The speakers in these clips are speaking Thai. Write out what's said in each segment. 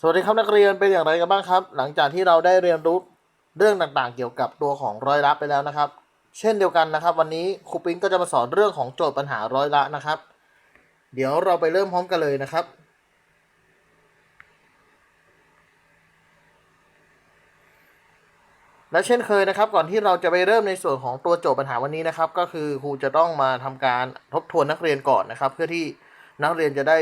สวัสดีครับนักเรียนเป็นอย่างไรกันบ้างครับ หลังจากที่เราได้เรียนรู้เรื่องต่างๆ เกี่ยวกับตัวของร้อยละไปแล้วนะครับ เช่นเดียวกันนะครับ วันนี้ครูปิงก็จะมาสอนเรื่องของโจทย์ปัญหาร้อยละนะครับ เดี๋ยวเราไปเริ่มพร้อมกันเลยนะครับ และเช่นเคยนะครับ ก่อนที่เราจะไปเริ่มในส่วนของตัวโจทย์ปัญหาวันนี้นะครับ ก็คือครูจะต้องมาทำการทบทวนนักเรียนก่อนนะครับ เพื่อที่นักเรียนจะได้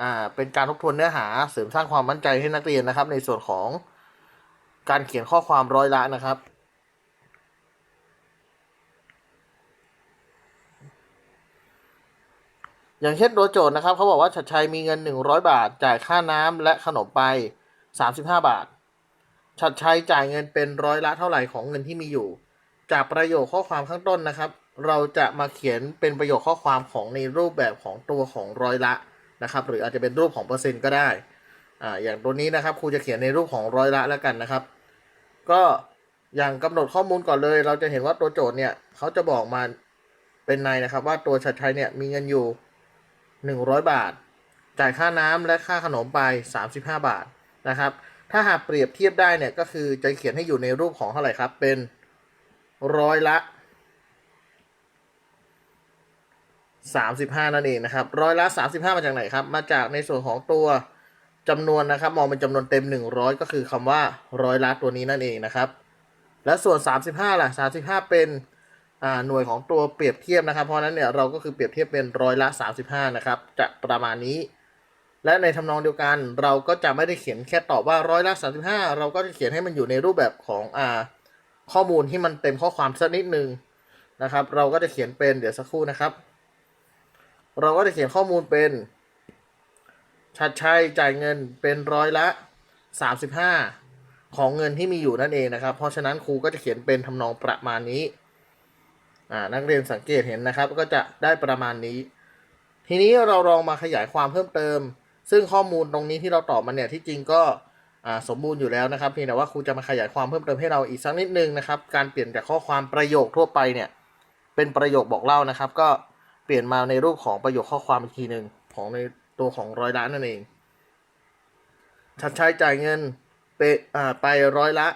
อ่าเป็นการทบทวนเนื้อหาเสริมสร้างความมั่นใจให้นักเรียนนะครับ ในส่วนของการเขียนข้อความร้อยละนะครับอย่างเช่นตัวโจทย์นะครับเขาบอกว่าชัดชัยมีเงิน 100 บาท จ่ายค่าน้ำและขนมไป 35 บาทชัดชัยจ่ายเงินเป็นร้อยละเท่าไหร่ของเงินที่มีอยู่ จากประโยคข้อความข้างต้นนะครับ เราจะมาเขียนเป็นประโยคข้อความของในรูปแบบของตัวของร้อยละ นะครับ หรืออาจจะเป็นรูปของเปอร์เซ็นต์ก็ได้อ่าอย่างตัวนี้นะครับครูจะเขียนในรูปของร้อยละแล้วกันนะครับ ก็อย่างกำหนดข้อมูลก่อนเลย เราจะเห็นว่าตัวโจทย์เนี่ยเขาจะบอกมาเป็นในนะครับ ว่าตัวชัดชัยเนี่ยมีเงินอยู่ 100 บาท จ่ายค่าน้ำและค่าขนมไป 35 บาทนะครับ ถ้าหากเปรียบเทียบได้เนี่ยก็คือจะเขียนให้อยู่ในรูปของเท่าไหร่ครับเป็นร้อยละ 35 นั่นเองนะครับร้อยละ 35 มาจากไหนครับ มาจากในส่วนของตัวจำนวนนะครับ มองเป็นจำนวนเต็ม 100 ก็คือคำว่าร้อยละตัวนี้นั่นเองนะครับ และส่วน 35 ล่ะ 35 เป็นหน่วยของตัวเปรียบเทียบนะครับ เพราะนั้นเนี่ยเราก็คือเปรียบเทียบเป็นร้อยละ 35 นะครับจะประมาณนี้ และในทำนองเดียวกันเราก็จะไม่ได้เขียนแค่ตอบว่าร้อยละ 35 เราก็จะเขียนให้มันอยู่ในรูปแบบของอข้อมูลที่มันเต็มข้อความสักนิดนึงนะครับ เราก็จะเขียนเป็นเดี๋ยวสักครู่นะครับ เราก็จะเขียนข้อมูลเป็น ชัดชัยจ่ายเงินเป็นร้อยละ 35 ของเงินที่มีอยู่นั่นเองนะครับ เพราะฉะนั้นครูก็จะเขียนเป็นทำนองประมาณนี้นักเรียนสังเกตเห็นนะครับ ก็จะได้ประมาณนี้ ทีนี้เราลองมาขยายความเพิ่มเติม ซึ่งข้อมูลตรงนี้ที่เราตอบมาเนี่ยที่จริงก็สมบูรณ์อยู่แล้วนะครับเพียงแต่ว่าครูจะมาขยายความเพิ่มเติมให้เราอีกสักนิดนึงนะครับ การเปลี่ยนจากข้อความประโยคทั่วไปเนี่ยเป็นประโยคบอกเล่านะครับ ก็ เปลี่ยนมาในรูปของประโยคข้อความอีกทีหนึ่งของในตัวของร้อยละนั่นเอง ชัดชัยจ่ายเงินไปอ่าไปร้อยละ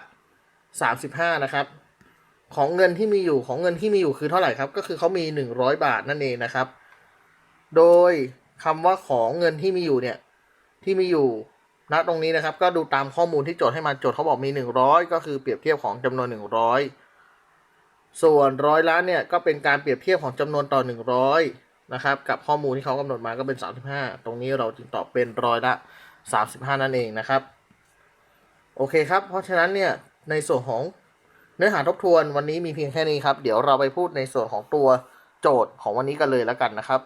สามสิบห้านะครับ ของเงินที่มีอยู่ของเงินที่มีอยู่คือเท่าไหร่ครับ ก็คือเขามีหนึ่งร้อยบาทนั่นเองนะครับ โดยคำว่าของเงินที่มีอยู่เนี่ยที่มีอยู่ณตรงนี้นะครับ ก็ดูตามข้อมูลที่โจทย์ให้มาโจทย์เขาบอกมีหนึ่งร้อยก็คือเปรียบเทียบของจำนวนหนึ่งร้อย ส่วนร้อยละเนี่ยก็เป็นการเปรียบเทียบของจำนวนต่อหนึ่งร้อยนะครับ กับข้อมูลที่เขากำหนดมาก็เป็นสามสิบห้าตรงนี้เราจึงตอบเป็นร้อยละสามสิบห้านั่นเองนะครับ โอเคครับ เพราะฉะนั้นเนี่ยในส่วนของเนื้อหาทบทวนวันนี้มีเพียงแค่นี้ครับ เดี๋ยวเราไปพูดในส่วนของตัวโจทย์ของวันนี้กันเลยแล้วกันนะครับ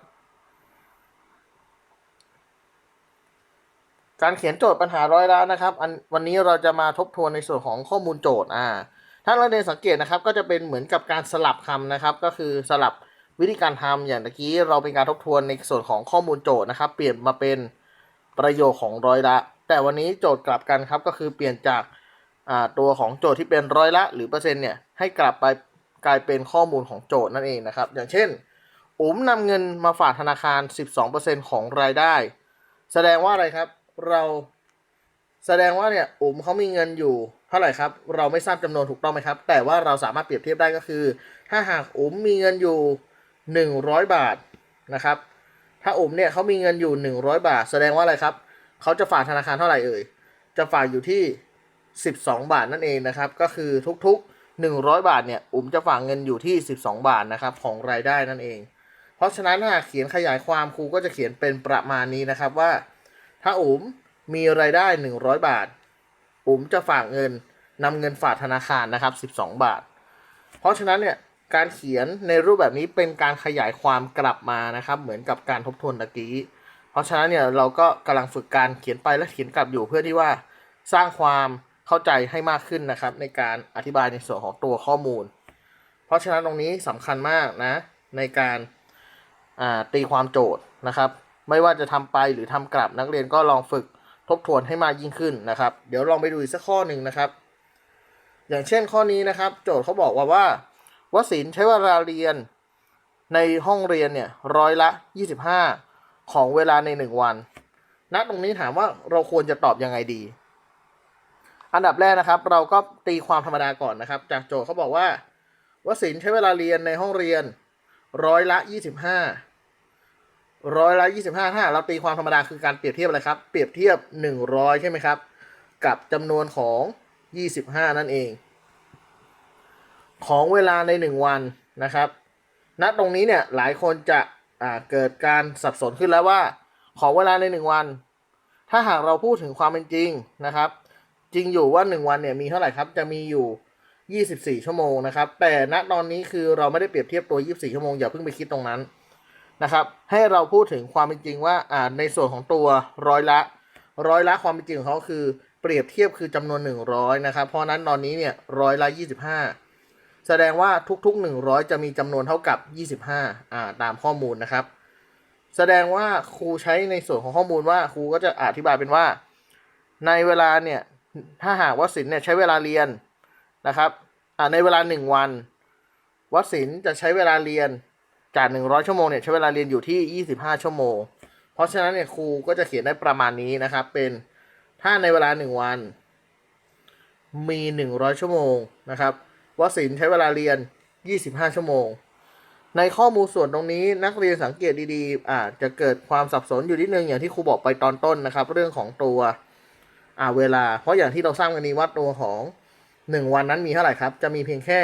การเขียนโจทย์ปัญหาร้อยล้านนะครับอันวันนี้เราจะมาทบทวนในส่วนของข้อมูลโจทย์อ่า ถ้าเราเรียนสังเกตนะครับก็จะเป็นเหมือนกับการสลับคำนะครับ ก็คือสลับวิธีการทำอย่างตะกี้เราเป็นการทบทวนในส่วนของข้อมูลโจทย์นะครับ เปลี่ยนมาเป็นประโยคของร้อยละ แต่วันนี้โจทย์กลับกันครับ ก็คือเปลี่ยนจากตัวของโจทย์ที่เป็นร้อยละ หรือเปอร์เซ็นต์เนี่ยให้กลับไปกลายเป็นข้อมูลของโจทย์นั่นเองนะครับ อย่างเช่นอุ๋มนำเงินมาฝากธนาคาร 12%ของรายได้ แสดงว่าอะไรครับ เรา แสดงว่าเนี่ยอุ๋มเขามีเงินอยู่เท่าไหร่ครับ เราไม่ทราบจำนวนถูกต้องไหมครับ แต่ว่าเราสามารถเปรียบเทียบได้ก็คือ ถ้าหากอุ๋มมีเงินอยู่หนึ่งร้อยบาทนะครับ ถ้าอุ๋มเนี่ยเขามีเงินอยู่หนึ่งร้อยบาท แสดงว่าอะไรครับเขาจะฝากธนาคารเท่าไหร่เอ่ยจะฝากอยู่ที่สิบสองบาทนั่นเองนะครับ ก็คือทุกๆหนึ่งร้อยบาทเนี่ยอุ๋มจะฝากเงินอยู่ที่สิบสองบาทนะครับของรายได้นั่นเอง เพราะฉะนั้นถ้าเขียนขยายความครูก็จะเขียนเป็นประมาณนี้นะครับว่า ถ้าอุ๋ม มีรายได้ 100 บาท อุ๋มจะฝากเงินนำเงินฝากธนาคารนะครับ 12 บาท เพราะฉะนั้นเนี่ยการเขียนในรูปแบบนี้เป็นการขยายความกลับมานะครับ เหมือนกับการทบทวนตะกี้ เพราะฉะนั้นเนี่ยเราก็กำลังฝึกการเขียนไปและเขียนกลับอยู่เพื่อที่ว่าสร้างความเข้าใจให้มากขึ้นนะครับ ในการอธิบายในส่วนของตัวข้อมูล เพราะฉะนั้นตรงนี้สำคัญมากนะ ในการตีความโจทย์นะครับ ไม่ว่าจะทำไปหรือทำกลับนักเรียนก็ลองฝึก ทบทวนให้มากยิ่งขึ้นนะครับ เดี๋ยวลองไปดูอีกสักข้อหนึ่งนะครับ อย่างเช่นข้อนี้นะครับ โจทย์เขาบอกว่าว่าวสินใช้เวลาเรียนในห้องเรียนเนี่ยร้อยละ 25 ของเวลาใน 1 วัน ณตรงนี้ถามว่าเราควรจะตอบยังไงดี อันดับแรกนะครับ เราก็ตีความธรรมดาก่อนนะครับ จากโจทย์เขาบอกว่าวสินใช้เวลาเรียนในห้องเรียนร้อยละยี่สิบห้า ร้อยละยี่สิบห้าถ้าเราตีความธรรมดาคือการเปรียบเทียบอะไรครับ เปรียบเทียบหนึ่งร้อยใช่ไหมครับ กับจำนวนของยี่สิบห้านั่นเอง ของเวลาในหนึ่งวันนะครับณตรงนี้เนี่ยหลายคนจะเกิดการสับสนขึ้นแล้วว่า ของเวลาในหนึ่งวัน ถ้าหากเราพูดถึงความเป็นจริงนะครับ จริงอยู่ว่าหนึ่งวันเนี่ยมีเท่าไหร่ครับจะมีอยู่24 ชั่วโมงนะครับ แต่ณตอนนี้คือเราไม่ได้เปรียบเทียบตัว 24 ชั่วโมงอย่าเพิ่งไปคิดตรงนั้น นะครับ ให้เราพูดถึงความเป็นจริงว่าอ่าในส่วนของตัวร้อยละร้อยละความเป็นจริงของเขาคือเปรียบเทียบคือจำนวน 100 นะครับ เพราะนั้นตอนนี้เนี่ยร้อยละ 25 แสดงว่าทุกๆ 100 จะมีจำนวนเท่ากับ 25อ่าตามข้อมูลนะครับ แสดงว่าครูใช้ในส่วนของข้อมูลว่าครูก็จะอธิบายเป็นว่า ในเวลาเนี่ยถ้าหากว่าศิลป์เนี่ยใช้เวลาเรียนนะครับในเวลา 1 วันวศิลป์จะใช้เวลาเรียน จาก100ชั่วโมงเนี่ยใช้เวลาเรียนอยู่ที่25ชั่วโมง เพราะฉะนั้นเนี่ยครูก็จะเขียนได้ประมาณนี้นะครับ เป็นถ้าในเวลา1วัน มี100ชั่วโมงนะครับวศิลป์ใช้เวลาเรียน25ชั่วโมง ในข้อมูลส่วนตรงนี้นักเรียนสังเกตดีๆอาจจะเกิดความสับสนอยู่นิดนึงอย่างที่ครูบอกไปตอนต้นนะครับ เรื่องของตัวอ่าเวลา เพราะอย่างที่เราสร้างกันนี้ว่าตัวของ1วันนั้นมีเท่าไหร่ครับ จะมีเพียงแค่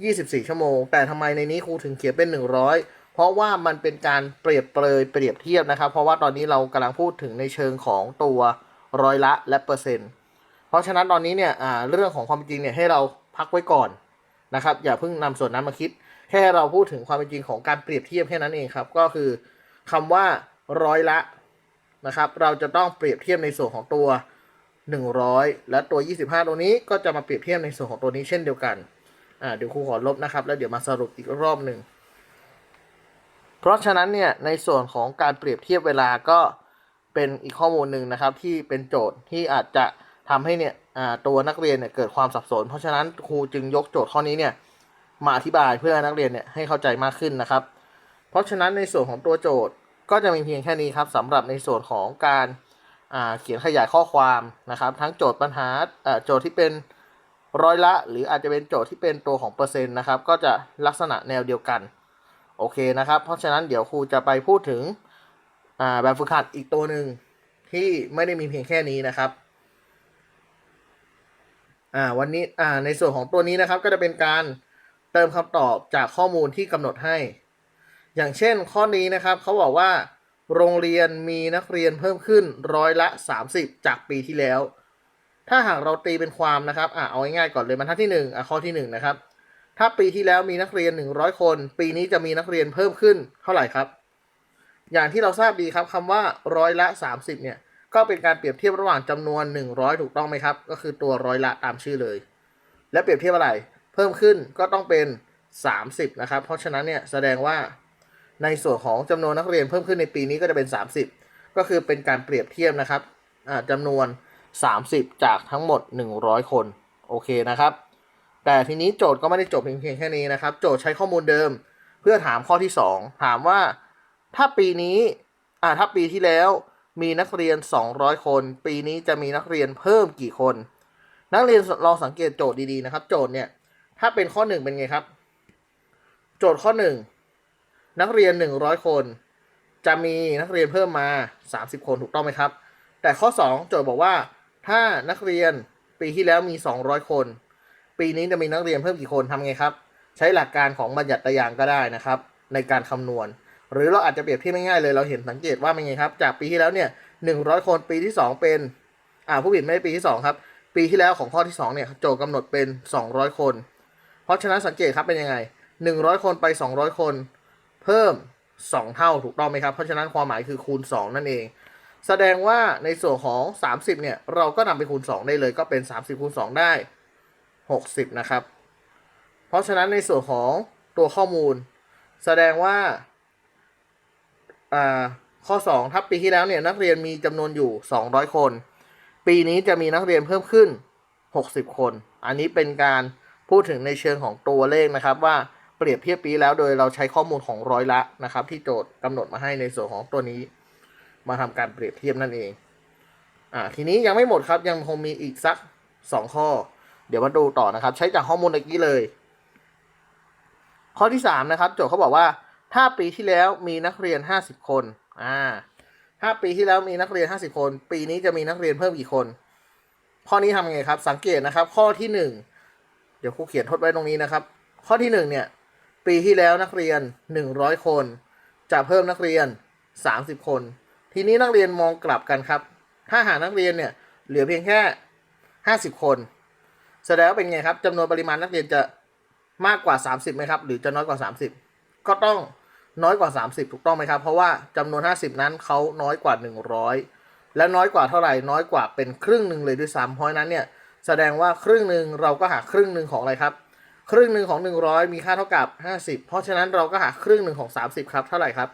24 ชั่วโมง แต่ทำไมในนี้ครูถึงเขียนเป็น 100 เพราะว่ามันเป็นการเปรียบเปรยเปรียบเทียบนะครับ เพราะว่าตอนนี้เรากำลังพูดถึงในเชิงของตัวร้อยละและเปอร์เซ็นต์ เพราะฉะนั้นตอนนี้เนี่ยเรื่องของความจริงเนี่ยให้เราพักไว้ก่อนนะครับ อย่าเพิ่งนำส่วนนั้นมาคิด แค่เราพูดถึงความเป็นจริงของการเปรียบเทียบแค่นั้นเองครับ ก็คือคำว่าร้อยละนะครับ เราจะต้องเปรียบเทียบในส่วนของตัว 100 และตัว 25 ตัวนี้ก็จะมาเปรียบเทียบในส่วนของตัวนี้เช่นเดียวกัน อ่าเดี๋ยวครูขอลบนะครับ แล้วเดี๋ยวมาสรุปอีกรอบหนึ่ง เพราะฉะนั้นเนี่ยในส่วนของการเปรียบเทียบเวลาก็เป็นอีกข้อมูลหนึ่งนะครับ ที่เป็นโจทย์ที่อาจจะทำให้เนี่ยตัวนักเรียนเนี่ยเกิดความสับสน เพราะฉะนั้นครูจึงยกโจทย์ข้อนี้เนี่ยมาอธิบายเพื่อนักเรียนเนี่ยให้เข้าใจมากขึ้นนะครับ เพราะฉะนั้นในส่วนของตัวโจทย์ก็จะมีเพียงแค่นี้ครับสำหรับในส่วนของการเขียนขยายข้อความนะครับ ทั้งโจทย์ปัญหาโจทย์ที่เป็น ร้อยละ หรืออาจจะเป็นโจทย์ที่เป็นตัวของเปอร์เซ็นต์นะครับ ก็จะลักษณะแนวเดียวกัน โอเคนะครับ เพราะฉะนั้นเดี๋ยวครูจะไปพูดถึงแบบฝึกหัดอีกตัวหนึ่งที่ไม่ได้มีเพียงแค่นี้นะครับอ่าวันนี้อ่าในส่วนของตัวนี้นะครับก็จะเป็นการเติมคำตอบจากข้อมูลที่กำหนดให้ อย่างเช่นข้อนี้นะครับเขาบอกว่า โรงเรียนมีนักเรียนเพิ่มขึ้นร้อยละ 30 จากปีที่แล้ว ถ้าหากเราตีเป็นความนะครับอ่าเอาง่ายๆก่อนเลยบรรทัดที่1อะข้อที่ 1 นะครับ ถ้าปีที่แล้วมีนักเรียน 100 คน ปีนี้จะมีนักเรียนเพิ่มขึ้นเท่าไหร่ครับ อย่างที่เราทราบดีครับคำว่าร้อยละ 30 เนี่ย ก็เป็นการเปรียบเทียบระหว่างจำนวน 100 ถูกต้องไหมครับ ก็คือตัวร้อยละตามชื่อเลย และเปรียบเทียบอะไร เพิ่มขึ้นก็ต้องเป็น 30 นะครับ เพราะฉะนั้นเนี่ยแสดงว่าในส่วนของจำนวนนักเรียนเพิ่มขึ้นในปีนี้ก็จะเป็น 30 ก็คือเป็นการเปรียบเทียบนะครับอ่าจำนวน 30 จากทั้งหมด 100 คน โอเคนะครับ แต่ทีนี้โจทย์ก็ไม่ได้จบเพียงแค่นี้นะครับ โจทย์ใช้ข้อมูลเดิมเพื่อถามข้อที่ 2 ถามว่าถ้าปีนี้อ่าถ้าปีที่แล้วมีนักเรียน 200 คน ปีนี้จะมีนักเรียนเพิ่มกี่คน นักเรียนลองสังเกตโจทย์ดีๆนะครับ โจทย์เนี่ยถ้าเป็นข้อ 1 เป็นไงครับ โจทย์ข้อ 1 นักเรียน 100 คน จะมีนักเรียนเพิ่มมา 30 คนถูกต้องไหมครับ แต่ข้อ 2 โจทย์บอกว่า ถ้านักเรียนปีที่แล้วมี 200 คน ปีนี้จะมีนักเรียนเพิ่มกี่คนทำไงครับ ใช้หลักการของบัญญัติตรางก็ได้นะครับ ในการคำนวณ หรือเราอาจจะเปรียบเทียบง่ายๆเลยเราเห็นสังเกตว่าเป็นไงครับ จากปีที่แล้วเนี่ยหนึ่งร้อยคนปีที่สองเป็นอ่าผู้ผิดไม่ได้ปีที่สองครับ ปีที่แล้วของข้อที่สองเนี่ยโจทย์กำหนดเป็นสองร้อยคน เพราะฉะนั้นสังเกตครับเป็นยังไงหนึ่งร้อยคนไปสองร้อยคน เพิ่มสองเท่าถูกต้องไหมครับ เพราะฉะนั้นความหมายคือคูณสองนั่นเอง แสดงว่าในส่วนของ 30 เนี่ย เราก็นำไปคูณ 2 ได้เลยก็เป็น 30 คูณ 2 ได้ 60 นะครับ เพราะฉะนั้นในส่วนของตัวข้อมูล แสดงว่าอ่าข้อ2ถ้าปีที่แล้วเนี่ยนักเรียนมีจำนวนอยู่ 200 คน ปีนี้จะมีนักเรียนเพิ่มขึ้น 60 คน อันนี้เป็นการพูดถึงในเชิงของตัวเลขนะครับว่าเปรียบเทียบปีแล้วโดยเราใช้ข้อมูลของร้อยละนะครับ ที่โจทย์กำหนดมาให้ในส่วนของตัวนี้ มาทำการเปรียบเทียบนั่นเอง อ่า ทีนี้ยังไม่หมดครับยังคงมีอีกสักสองข้อ เดี๋ยวมาดูต่อนะครับ ใช้จากข้อมูลตะกี้เลย ข้อที่สามนะครับ โจทย์เขาบอกว่า ถ้าปีที่แล้วมีนักเรียนห้าสิบคน อ่าถ้าปีที่แล้วมีนักเรียนห้าสิบคน ปีนี้จะมีนักเรียนเพิ่มกี่คน ข้อนี้ทำไงครับ สังเกตนะครับ ข้อที่หนึ่งเดี๋ยวครูเขียนทดไว้ตรงนี้นะครับ ข้อที่หนึ่งเนี่ย ปีที่แล้วนักเรียนหนึ่งร้อยคน จะเพิ่มนักเรียนสามสิบคน ทีนี้นักเรียนมองกลับกันครับ ถ้าหากนักเรียนเนี่ยเหลือเพียงแค่ห้าสิบคนแสดงว่าเป็นไงครับจำนวนปริมาณนักเรียนจะมากกว่า 30ไหมครับ หรือจะน้อยกว่า 30 ก็ต้องน้อยกว่า 30 ถูกต้องไหมครับ เพราะว่าจำนวน 50 นั้นเขาน้อยกว่า 100 และน้อยกว่าเท่าไหร่น้อยกว่าเป็นครึ่งหนึ่งเลยด้วยซ้ำเพราะฉะนั้นเนี่ยแสดงว่าครึ่งหนึ่งเราก็หาครึ่งหนึ่งของอะไรครับครึ่งหนึ่งของ 100 มีค่าเท่ากับ 50 เพราะฉะนั้นเราก็หาครึ่งหนึ่งของ 30 ครับ เท่าไหร่ครับ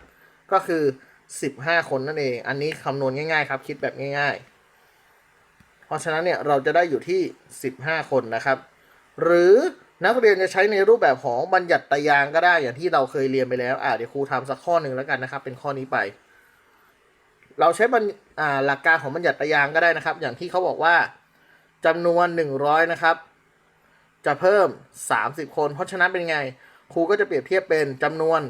ก็คือ 15 คนนั่นเอง อันนี้คำนวณง่ายๆครับ คิดแบบง่าย ๆ เพราะฉะนั้นเนี่ยเราจะได้อยู่ที่ 15 คนนะครับ หรือนักเรียนจะใช้ในรูปแบบของบัญญัติตายางก็ได้อย่างที่เราเคยเรียนไปแล้ว อ่าเดี๋ยวครูทำสักข้อหนึ่งแล้วกันนะครับ เป็นข้อนี้ไป เราใช้บัญอ่าหลักการของบัญญัติตายางก็ได้นะครับ อย่างที่เขาบอกว่าจำนวน 100 นะครับ จะเพิ่ม 30 คน เพราะฉะนั้นเป็นไง ครูก็จะเปรียบเทียบเป็นจำนวน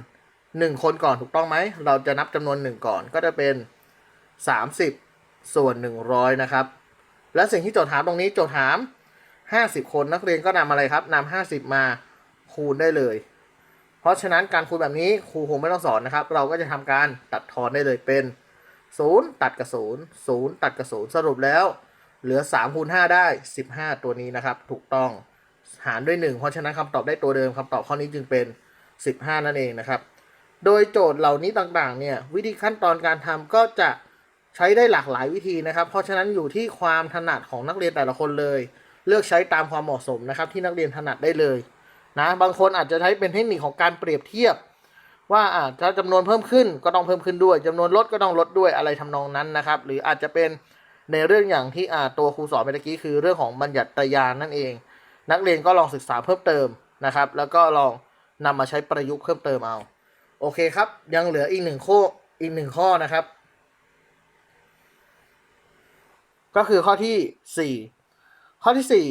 1 คนก่อนถูกต้องไหม เราจะนับจำนวน 1 ก่อนก็จะเป็น 30 ส่วน 100 นะครับ และสิ่งที่โจทย์ถามตรงนี้โจทย์ถาม 50 คนนักเรียนก็นำอะไรครับนำ50 มาคูณได้เลย เพราะฉะนั้นการคูณแบบนี้ครูคงไม่ต้องสอนนะครับ เราก็จะทำการตัดทอนได้เลยเป็น 0 ตัดกับ0 0 ตัดกับ0สรุปแล้วเหลือ3คูณ5ได้ 15 ตัวนี้นะครับ ถูกต้องหารด้วย 1 เพราะฉะนั้นคำตอบได้ตัวเดิมคำตอบข้อนี้จึงเป็น 15 นั่นเองนะครับ โดยโจทย์เหล่านี้ต่างๆ เนี่ย วิธีขั้นตอนการทำก็จะใช้ได้หลากหลายวิธีนะครับ เพราะฉะนั้นอยู่ที่ความถนัดของนักเรียนแต่ละคนเลย เลือกใช้ตามความเหมาะสมนะครับ ที่นักเรียนถนัดได้เลยนะบางคนอาจจะใช้เป็นเทคนิคของการเปรียบเทียบ ว่าอาถ้าจำนวนเพิ่มขึ้นก็ต้องเพิ่มขึ้นด้วยจำนวนลดก็ต้องลดด้วยอะไรทำนองนั้นนะครับ หรืออาจจะเป็นในเรื่องอย่างที่อาตัวครูสอนไปตะกี้คือเรื่องของบัญญัติตายานนั่นเอง นักเรียนก็ลองศึกษาเพิ่มเติมนะครับ แล้วก็ลองนำมาใช้ประยุกต์เพิ่มเติมเอา โอเคครับ ยังเหลืออีกหนึ่งข้ออีกหนึ่งข้อนะครับ ก็คือข้อที่สี่ข้อที่สี่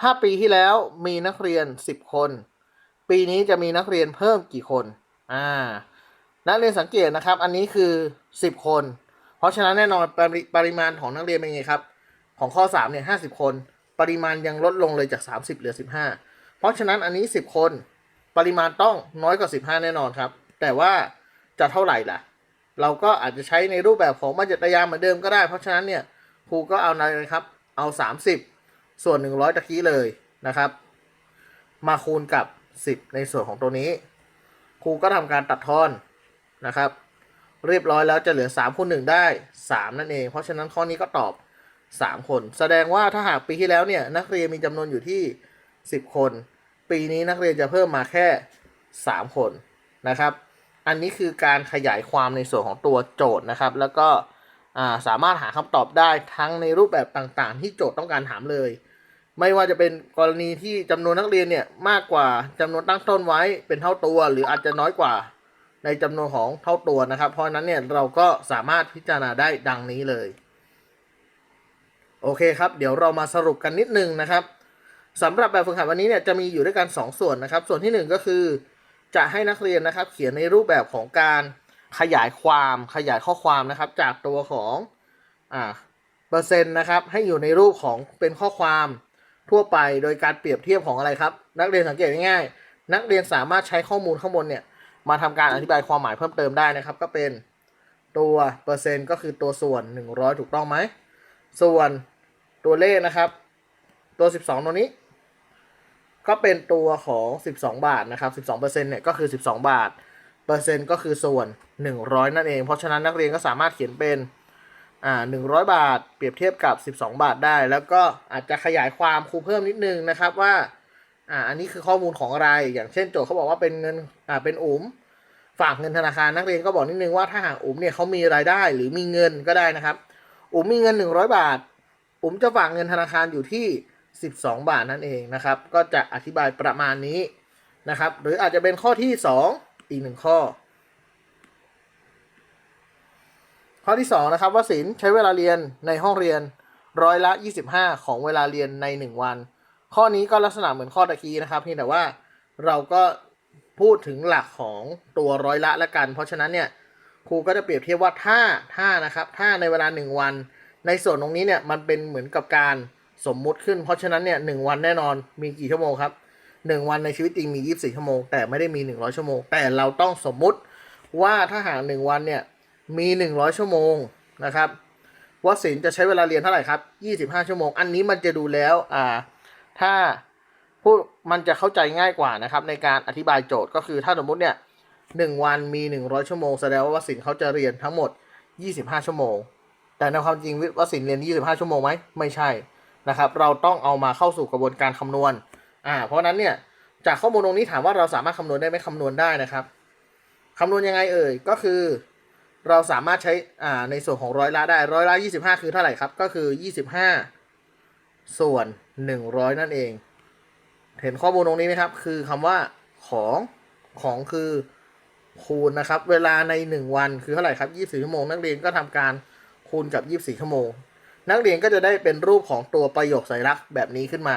ถ้าปีที่แล้วมีนักเรียนสิบคน ปีนี้จะมีนักเรียนเพิ่มกี่คนอ่านักเรียนสังเกตนะครับ อันนี้คือสิบคน เพราะฉะนั้นแน่นอนปรปริมาณของนักเรียนเป็นไงครับ ของข้อสามเนี่ยห้าสิบคน ปริมาณยังลดลงเลยจากสามสิบเหลือสิบห้าเพราะฉะนั้นอันนี้สิบคน ปริมาณต้องน้อยกว่าสิบห้าแน่นอนครับ แต่ว่าจะเท่าไหร่ล่ะ เราก็อาจจะใช้ในรูปแบบของบัญญัติยามเหมือนเดิมก็ได้ เพราะฉะนั้นเนี่ยครูก็เอาอะไรครับ เอา 30 ส่วน 100ตะกี้เลยนะครับ มาคูณกับ 10 ในส่วนของตัวนี้ ครูก็ทำการตัดทอนนะครับ เรียบร้อยแล้วจะเหลือ3คูณ1ได้ 3 นั่นเอง เพราะฉะนั้นข้อนี้ก็ตอบ 3 คน แสดงว่าถ้าหากปีที่แล้วเนี่ยนักเรียนมีจำนวนอยู่ที่ 10 คน ปีนี้นักเรียนจะเพิ่มมาแค่ 3 คนนะครับ อันนี้คือการขยายความในส่วนของตัวโจทย์นะครับ แล้วก็สามารถหาคำตอบได้ทั้งในรูปแบบต่างๆ ที่โจทย์ต้องการถามเลย ไม่ว่าจะเป็นกรณีที่จำนวนนักเรียนเนี่ยมากกว่าจำนวนตั้งต้นไว้เป็นเท่าตัว หรืออาจจะน้อยกว่าในจำนวนของเท่าตัวนะครับ เพราะฉะนั้นเนี่ยเราก็สามารถพิจารณาได้ดังนี้เลย โอเคครับ เดี๋ยวเรามาสรุปกันนิดนึงนะครับสำหรับแบบฝึกหัดวันนี้เนี่ยจะมีอยู่ด้วยกัน 2 ส่วนนะครับ ส่วนที่ 1 ก็คือ จะให้นักเรียนนะครับ เขียนในรูปแบบของการขยายความขยายข้อความนะครับ จากตัวของอ่าเปอร์เซ็นต์นะครับ ให้อยู่ในรูปของเป็นข้อความทั่วไปโดยการเปรียบเทียบของอะไรครับ นักเรียนสังเกตง่ายๆนักเรียนสามารถใช้ข้อมูลข้างบนเนี่ยมาทำการอธิบายความหมายเพิ่มเติมได้นะครับ ก็เป็นตัวเปอร์เซ็นต์ก็คือตัวส่วน 100 ถูกต้องไหมส่วนตัวเลขนะครับ ตัว 12 ตัวนี้ ก็เป็นตัวของ 12 บาทนะครับ 12%เนี่ยก็คือ 12 บาท เปอร์เซ็นต์ก็คือส่วน 100 นั่นเอง เพราะฉะนั้นนักเรียนก็สามารถเขียนเป็นอ่า100 บาท เปรียบเทียบกับ 12 บาทได้ แล้วก็อาจจะขยายความครูเพิ่มนิดนึงนะครับว่าอ่าอันนี้คือข้อมูลของอะไร อย่างเช่นโจทย์เขาบอกว่าเป็นเงินอ่าเป็นอุ๋มฝากเงินธนาคารนักเรียนก็บอกนิดนึงว่าถ้าหากอุ๋มเนี่ยเขามีรายได้หรือมีเงินก็ได้นะครับ อุ๋มมีเงิน 100 บาท อุ๋มจะฝากเงินธนาคารอยู่ที่ 12 บาทนั่นเองนะครับ ก็จะอธิบายประมาณนี้นะครับ หรืออาจจะเป็นข้อที่ 2 อีกหนึ่งข้อ ข้อที่สองนะครับวสินใช้เวลาเรียนในห้องเรียนร้อยละ 25 ของเวลาเรียนใน 1 วัน ข้อนี้ก็ลักษณะเหมือนข้อตะกี้นะครับเพียงแต่ว่าเราก็พูดถึงหลักของตัวร้อยละละกัน เพราะฉะนั้นเนี่ยครูก็จะเปรียบเทียบว่าถ้าถ้านะครับถ้าในเวลา 1 วัน ในส่วนตรงนี้เนี่ยมันเป็นเหมือนกับการ สมมุติขึ้น เพราะฉะนั้นเนี่ยหนึ่งวันแน่นอนมีกี่ชั่วโมงครับหนึ่งวันในชีวิตจริงมี24ชั่วโมง แต่ไม่ได้มี100ชั่วโมง แต่เราต้องสมมุติว่าถ้าหากหนึ่งวันเนี่ยมี100ชั่วโมงนะครับวสินจะใช้เวลาเรียนเท่าไหร่ครับ25ชั่วโมง อันนี้มันจะดูแล้วอ่าถ้าพูดมันจะเข้าใจง่ายกว่านะครับในการอธิบายโจทย์ก็คือถ้าสมมุติเนี่ยหนึ่งวันมี100ชั่วโมงแสดงว่าวสินเขาจะเรียนทั้งหมด25ชั่วโมง แต่ในความจริงวสินเรียน25ชั่วโมงไหมไม่ใช่ นะครับ เราต้องเอามาเข้าสู่กระบวนการคำนวณอ่าเพราะนั้นเนี่ยจากข้อมูลตรงนี้ถามว่าเราสามารถคำนวณได้ไหมคำนวณได้นะครับคำนวณยังไงเอ่ยก็คือ เราสามารถใช้อ่าในส่วนของร้อยละได้ร้อยละยี่สิบห้าคือเท่าไหร่ครับก็คือยี่สิบห้าส่วนหนึ่งร้อยนั่นเอง เห็นข้อมูลตรงนี้ไหมครับ คือคำว่าของของคือคูณนะครับ เวลาในหนึ่งวันคือเท่าไหร่ครับยี่สิบชั่วโมง นักเรียนก็ทำการคูณกับยี่สิบชั่วโมง นักเรียนก็จะได้เป็นรูปของตัวประโยคสัญลักษณ์แบบนี้ขึ้นมา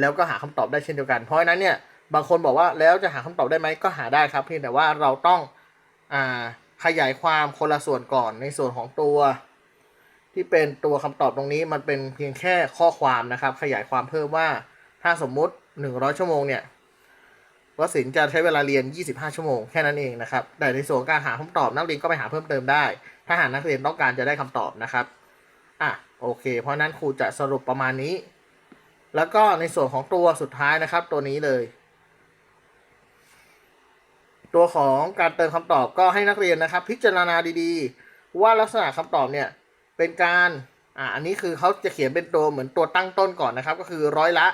แล้วก็หาคำตอบได้เช่นเดียวกัน เพราะฉะนั้นเนี่ยบางคนบอกว่าแล้วจะหาคำตอบได้ไหมก็หาได้ครับ เพียงแต่ว่าเราต้องอ่าขยายความคนละส่วนก่อนในส่วนของตัว ที่เป็นตัวคำตอบตรงนี้มันเป็นเพียงแค่ข้อความนะครับ ขยายความเพิ่มว่าถ้าสมมุติ 100 ชั่วโมงเนี่ยวสินจะใช้เวลาเรียน 25 ชั่วโมงแค่นั้นเองนะครับ แต่ในส่วนการหาคำตอบนักเรียนก็ไปหาเพิ่มเติมได้ ถ้าหากนักเรียนต้องการจะได้คำตอบนะครับ อะ โอเค เพราะนั้นครูจะสรุปประมาณนี้ แล้วก็ในส่วนของตัวสุดท้ายนะครับ ตัวนี้เลย ตัวของการเติมคำตอบก็ให้นักเรียนนะครับ พิจารณาดีๆ ว่าลักษณะคำตอบเนี่ยเป็นการอ่าอันนี้คือเขาจะเขียนเป็นตัวเหมือนตัวตั้งต้นก่อนนะครับ ก็คือร้อยละ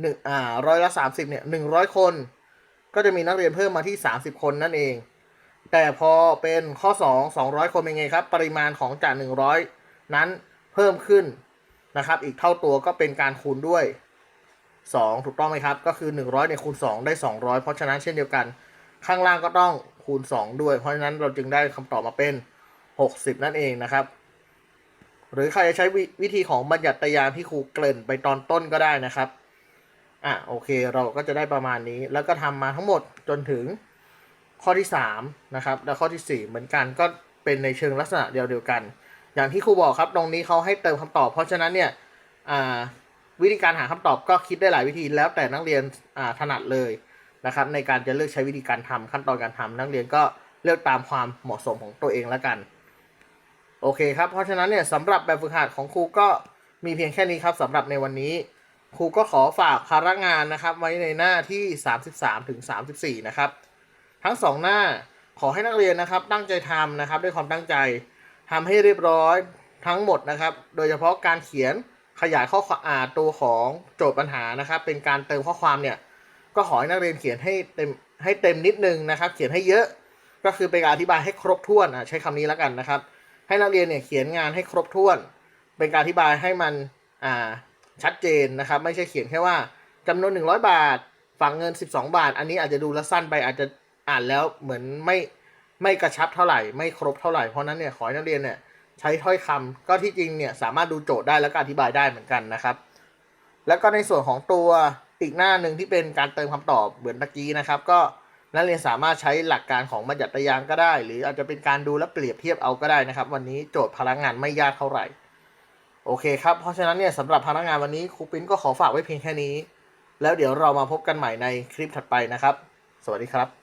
หนึ่งอ่าร้อยละสามสิบเนี่ยหนึ่งร้อยคน ก็จะมีนักเรียนเพิ่มมาที่สามสิบคนนั่นเอง แต่พอเป็นข้อสองสองร้อยคนเป็นไงครับ ปริมาณของจากหนึ่งร้อยนั้น เพิ่มขึ้นนะครับ อีกเท่าตัวก็เป็นการคูณด้วย 2 ถูกต้องไหมครับ ก็คือ 100เนี่ยคูณ 2 ได้ 200 เพราะฉะนั้นเช่นเดียวกัน ข้างล่างก็ต้องคูณ 2 ด้วย เพราะฉะนั้นเราจึงได้คำตอบมาเป็น 60 นั่นเองนะครับ หรือใครจะใช้วิธีของบัญญัติยานที่ครูเกริ่นไปตอนต้นก็ได้นะครับอะโอเคเราก็จะได้ประมาณนี้ แล้วก็ทำมาทั้งหมดจนถึงข้อที่3นะครับและข้อทีสี่ 4 เหมือนกันก็เป็นในเชิงลักษณะเดียวเดียวกัน อย่างที่ครูบอกครับตรงนี้เขาให้เติมคำตอบ เพราะฉะนั้นเนี่ยวิธีการหาคำตอบก็คิดได้หลายวิธีแล้วแต่นักเรียนถนัดเลยนะครับ ในการจะเลือกใช้วิธีการทำขั้นตอนการทำนักเรียนก็เลือกตามความเหมาะสมของตัวเองแล้วกัน โอเคครับ เพราะฉะนั้นเนี่ยสำหรับแบบฝึกหัดของครูก็มีเพียงแค่นี้ครับสำหรับในวันนี้ ครูก็ขอฝากภาระงานนะครับ ไว้ในหน้าที่ 33ถึง34 นะครับ ทั้งสองหน้าขอให้นักเรียนนะครับตั้งใจทำนะครับ ด้วยความตั้งใจ ทำให้เรียบร้อยทั้งหมดนะครับ โดยเฉพาะการเขียนขยายข้อความอ่าตัวของโจทย์ปัญหานะครับ เป็นการเติมข้อความเนี่ย ก็ขอให้นักเรียนเขียนให้เต็มให้เต็มนิดนึงนะครับ เขียนให้เยอะ ก็คือเป็นการอธิบายให้ครบถ้วนอะใช้คำนี้แล้วกันนะครับ ให้นักเรียนเนี่ยเขียนงานให้ครบถ้วน เป็นการอธิบายให้มันอ่าชัดเจนนะครับ ไม่ใช่เขียนแค่ว่าจำนวน 100 บาท ฝากเงิน 12 บาท อันนี้อาจจะดูละสั้นไปอาจจะอ่านแล้วเหมือนไม่ ไม่กระชับเท่าไหร่ ไม่ครบเท่าไหร่เพราะนั้นเนี่ยขอให้นักเรียนเนี่ยใช้ถ้อยคำก็ที่จริงเนี่ยสามารถดูโจทย์ได้แล้วก็อธิบายได้เหมือนกันนะครับ แล้วก็ในส่วนของตัวอีกหน้าหนึ่งที่เป็นการเติมคำตอบเหมือนตะกี้นะครับ ก็นักเรียนสามารถใช้หลักการของบัญญัติยางก็ได้ หรืออาจจะเป็นการดูและเปรียบเทียบเอาก็ได้นะครับ วันนี้โจทย์พลังงานไม่ยากเท่าไหร่ โอเคครับ เพราะฉะนั้นเนี่ยสำหรับพลังงานวันนี้ครูปิ้นก็ขอฝากไว้เพียงแค่นี้ แล้วเดี๋ยวเรามาพบกันใหม่ในคลิปถัดไปนะครับ สวัสดีครับ